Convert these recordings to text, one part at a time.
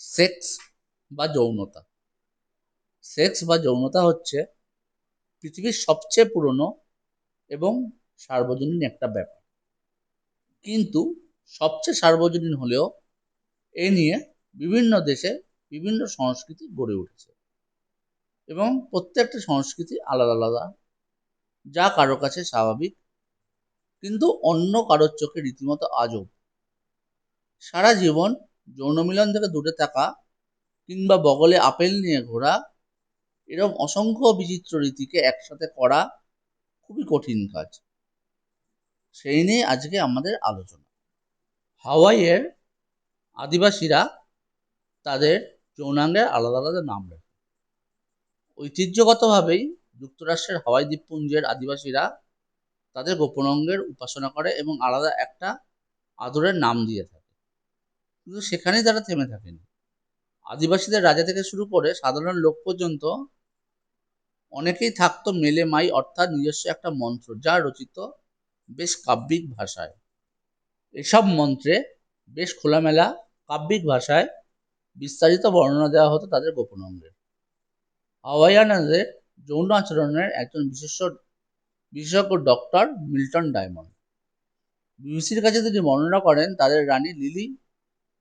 Sex বা যৌনতা। Sex বা যৌনতা হচ্ছে পৃথিবীর সবচেয়ে পুরনো এবং সার্বজনীন একটা ব্যাপার। কিন্তু সবচেয়ে সার্বজনীন হলেও এ নিয়ে বিভিন্ন দেশে বিভিন্ন সংস্কৃতি গড়ে উঠেছে এবং প্রত্যেকটা সংস্কৃতি আলাদা আলাদা। যা কারও কাছে স্বাভাবিক, কিন্তু অন্য কারোর চোখে রীতিমতো আজব। সারা জীবন যৌন মিলন থেকে দূরে থাকা কিংবা বগলে আপেল নিয়ে ঘোরা, এরকম অসংখ্য বিচিত্র রীতিকে একসাথে করা খুবই কঠিন কাজ। সেই নিয়ে আজকে আমাদের আলোচনা। হাওয়াইয়ের আদিবাসীরা তাদের যৌনাঙ্গের আলাদা আলাদা নাম রাখে। ঐতিহ্যগতভাবেই যুক্তরাষ্ট্রের হাওয়াই দ্বীপপুঞ্জের আদিবাসীরা তাদের গোপনাঙ্গের উপাসনা করে এবং আলাদা একটা আদরের নাম দিয়ে থাকে। কিন্তু সেখানেই তারা থেমে থাকেনি। আদিবাসীদের রাজা থেকে শুরু করে সাধারণ লোক পর্যন্ত অনেকেই থাকতো মেলে মাই অর্থাৎ নিজস্ব একটা মন্ত্র, যা রচিত বেশ কাব্যিক ভাষায়। এসব মন্ত্রে বেশ খোলামেলা কাব্যিক ভাষায় বিস্তারিত বর্ণনা দেওয়া হতো তাদের গোপন অঙ্গের। হাওয়াইয়ানদের যৌন আচরণের একজন বিশেষ বিশেষজ্ঞ ডক্টর মিল্টন ডায়মন্ড। বিবিসির কাছে তিনি বর্ণনা করেন, তাদের রানী লিলি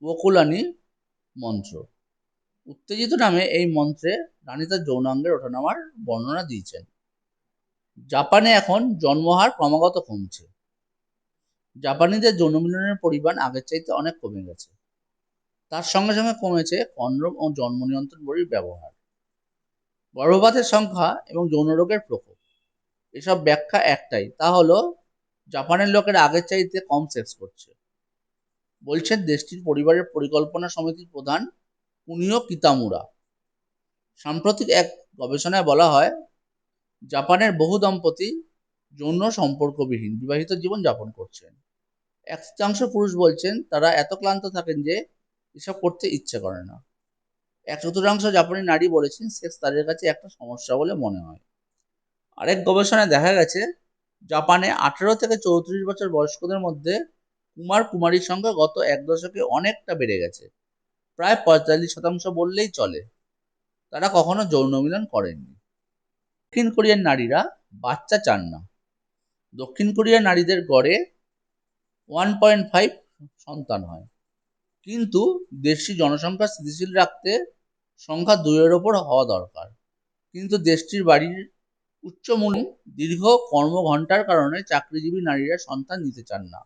ওকুলানি মন্ত্র। উত্তেজিত নামে এই মন্ত্রে রানী তার যৌনাঙ্গের ওঠানামার বর্ণনা দিয়েছেন। জাপানে এখন জন্মহার ক্রমাগত কমছে। জাপানিদের যৌনমিলনের পরিমাণ আগের চাইতে অনেক কমে গেছে। তার সঙ্গে সঙ্গে কমেছে কন্ডম ও জন্ম নিয়ন্ত্রণ বড়ির ব্যবহার। গর্ভপাতের সংখ্যা এবং যৌন রোগের প্রকোপ। এসব ব্যাখ্যা একটাই, তা হলো, জাপানের লোকেরা আগের চাইতে কম সেক্স করছে। বলছেন, দেশটির পরিবারের পরিকল্পনা সমিতির প্রধান কুনিও কিতামুরা। সাম্প্রতিক এক গবেষণায় বলা হয়, জাপানের বহু দম্পতি যৌন সম্পর্কবিহীন, বিবাহিত জীবন যাপন করছেন। এক তৃতীয়াংশ পুরুষ বলছেন, তারা এত ক্লান্ত থাকেন যে এসব করতে ইচ্ছে করে না। এক চতুর্থাংশ জাপানি নারী বলেছেন, সেক্স তাদের কাছে একটা সমস্যা বলে মনে হয়। আরেক গবেষণায় দেখা গেছে, জাপানে আঠেরো থেকে চৌত্রিশ বছর বয়স্কদের মধ্যে কুমার কুমারীর সংখ্যা গত এক দশকে অনেকটা বেড়ে গেছে। প্রায় পঁয়তাল্লিশ শতাংশ বললেই চলে। তারা কখনো যৌন মিলন করেননি। দক্ষিণ কোরিয়ার নারীরা বাচ্চা চান না। দক্ষিণ কোরিয়ার নারীদের গড়ে ওয়ান পয়েন্ট ফাইভ সন্তান হয়। কিন্তু দেশটি জনসংখ্যা স্থিতিশীল রাখতে সংখ্যা দুইয়ের ওপর হওয়া দরকার। কিন্তু দেশটির বাড়ির উচ্চমূল্য দীর্ঘ কর্মঘণ্টার কারণে চাকরিজীবী নারীরা সন্তান নিতে চান না।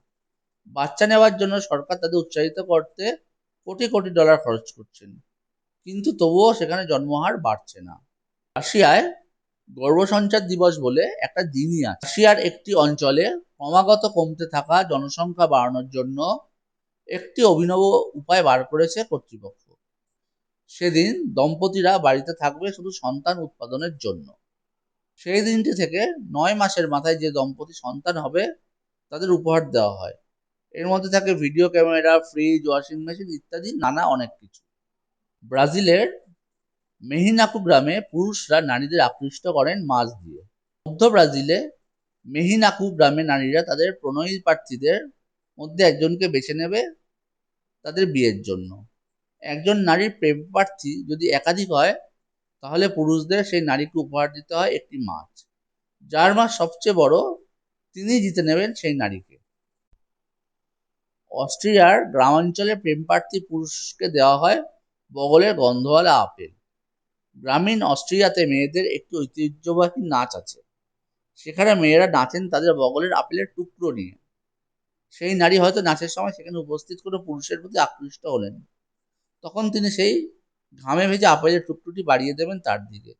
বাচ্চা নেওয়ার জন্য সরকার তাদের উৎসাহিত করতে কোটি কোটি ডলার খরচ করছেন। কিন্তু তবুও সেখানে জন্মহার বাড়ছে না। রাশিয়ায় গর্ভসঞ্চার দিবস বলে একটা দিনই আছে। রাশিয়ার একটি অঞ্চলে ক্রমাগত কমতে থাকা জনসংখ্যা বাড়ানোর জন্য একটি অভিনব উপায় বার করেছে কর্তৃপক্ষ। সেদিন দম্পতিরা বাড়িতে থাকবে শুধু সন্তান উৎপাদনের জন্য। সেই দিনটি থেকে নয় মাসের মাথায় যে দম্পতি সন্তান হবে, তাদের উপহার দেওয়া হয়। এর মধ্যে থাকে video camera fridge washing machine ইত্যাদি নানা অনেক কিছু। ব্রাজিলের মেহিনাকু গ্রামে পুরুষরা নারীদের আকৃষ্ট করেন মাছ দিয়ে। মধ্য ব্রাজিলে মেহিনাকু গ্রামে নারীরা তাদের প্রণয়ী প্রার্থীদের মধ্যে একজনকে বেছে নেবে তাদের বিয়ের জন্য। একজন নারীর প্রেম প্রার্থী যদি একাধিক হয়, তাহলে পুরুষদের সেই নারীকে উপহার দিতে হয় একটি মাছ। যার মাছ সবচেয়ে বড়, তিনি জিতে নেবেন সেই নারীকে। অস্ট্রিয়ার গ্রামাঞ্চলে প্রেম প্রার্থী পুরুষকে দেওয়া হয় বগলের গন্ধওয়ালা আপেল। গ্রামীণ অস্ট্রিয়াতে মেয়েদের একটি ঐতিহ্যবাহী নাচ আছে। সেখানে মেয়েরা নাচেন তাদের বগলের আপেলের টুকরো নিয়ে। সেই নারী হয়তো নাচের সময় সেখানে উপস্থিত কোনো পুরুষের প্রতি আকৃষ্ট হলেন। তখন তিনি সেই ঘামে ভেজে আপেলের টুকরোটি বাড়িয়ে দেবেন তার দিকে।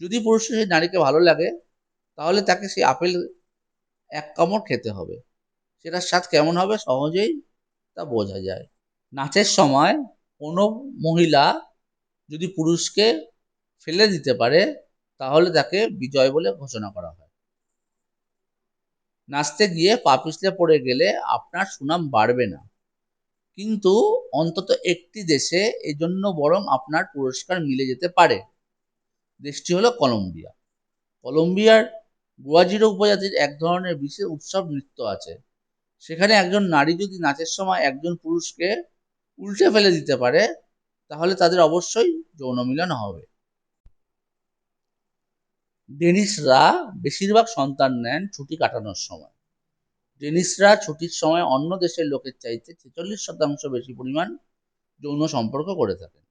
যদি পুরুষের সেই নারীকে ভালো লাগে, তাহলে তাকে সেই আপেল এক কামড় খেতে হবে। সেটার স্বাদ কেমন হবে সহজেই তা বোঝা যায়। নাচের সময় কোনো মহিলা যদি পুরুষকে ফেলে দিতে পারে, তাহলে তাকে বিজয় বলে ঘোষণা করা হয়। নাচতে গিয়ে পা পিছলে পড়ে গেলে আপনার সুনাম বাড়বে না। কিন্তু অন্তত একটি দেশে এজন্য বরং আপনার পুরস্কার মিলে যেতে পারে। দেশটি হলো কলম্বিয়া। কলম্বিয়ার গুয়াজিরো উপজাতির এক ধরনের বিশেষ উৎসব নৃত্য আছে। সেখানে একজন নারী যদি নাচের সময় একজন পুরুষকে উল্টে ফেলে দিতে পারে, তাহলে তাদের অবশ্যই যৌন মিলন হবে। ডেনিসরা বেশিরভাগ সন্তান নেন ছুটি কাটানোর সময়। ডেনিসরা ছুটির সময় অন্য দেশের লোকের চাইতে ছেচল্লিশ শতাংশ বেশি পরিমাণ যৌন সম্পর্ক করে থাকেন।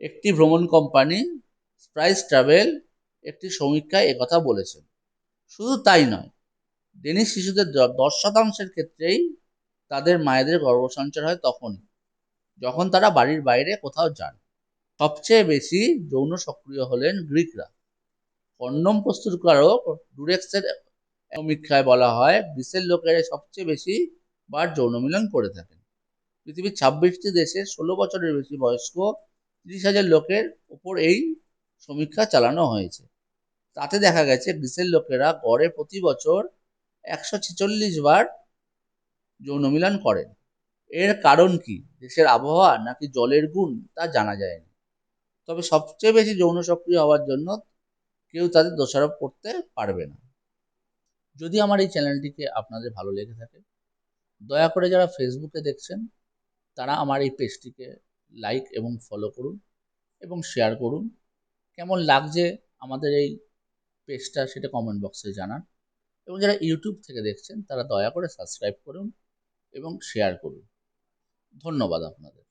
একটি ভ্রমণ কোম্পানি, স্প্রাইস ট্রাভেল, একটি সমীক্ষায় একথা বলেছেন। শুধু তাই নয় ডেনিস শিশুদের দশ শতাংশের ক্ষেত্রেই তাদের মায়েদের গর্ভসঞ্চার হয় তখনই, যখন তারা বাড়ির বাইরে কোথাও যান। সবচেয়ে বেশি যৌন সক্রিয় হলেন গ্রিকরা। কন্ডম প্রস্তুতকারক ডুরেক্সের সমীক্ষায় বলা হয় গ্রিসের লোকেরা সবচেয়ে বেশি বার যৌন মিলন করে থাকেন। পৃথিবীর ছাব্বিশটি দেশে ষোলো বছরের বেশি বয়স্ক তিরিশ হাজার লোকের ওপর এই সমীক্ষা চালানো হয়েছে। তাতে দেখা গেছে গ্রিসের লোকেরা গড়ে প্রতি বছর একশো ছেচল্লিশ বার যৌন মিলন করেন। এর কারণ কি? দেশের আবহাওয়া নাকি জলের গুণ তা জানা যায়নি। তবে সবচেয়ে বেশি যৌন সক্রিয় হওয়ার জন্য কেউ তাদের দোষারোপ করতে পারবে না। যদি আমার এই চ্যানেলটিকে আপনাদের ভালো লেগে থাকে, দয়া করে যারা ফেসবুকে দেখছেন, তারা আমার এই পেজটিকে লাইক এবং ফলো করুন এবং শেয়ার করুন। কেমন লাগছে আমাদের এই পেজটা সেটা কমেন্ট বক্সে জানান। এবং যারা ইউটিউব থেকে দেখছেন, তারা দয়া করে সাবস্ক্রাইব করুন এবং শেয়ার করুন। ধন্যবাদ আপনাদের।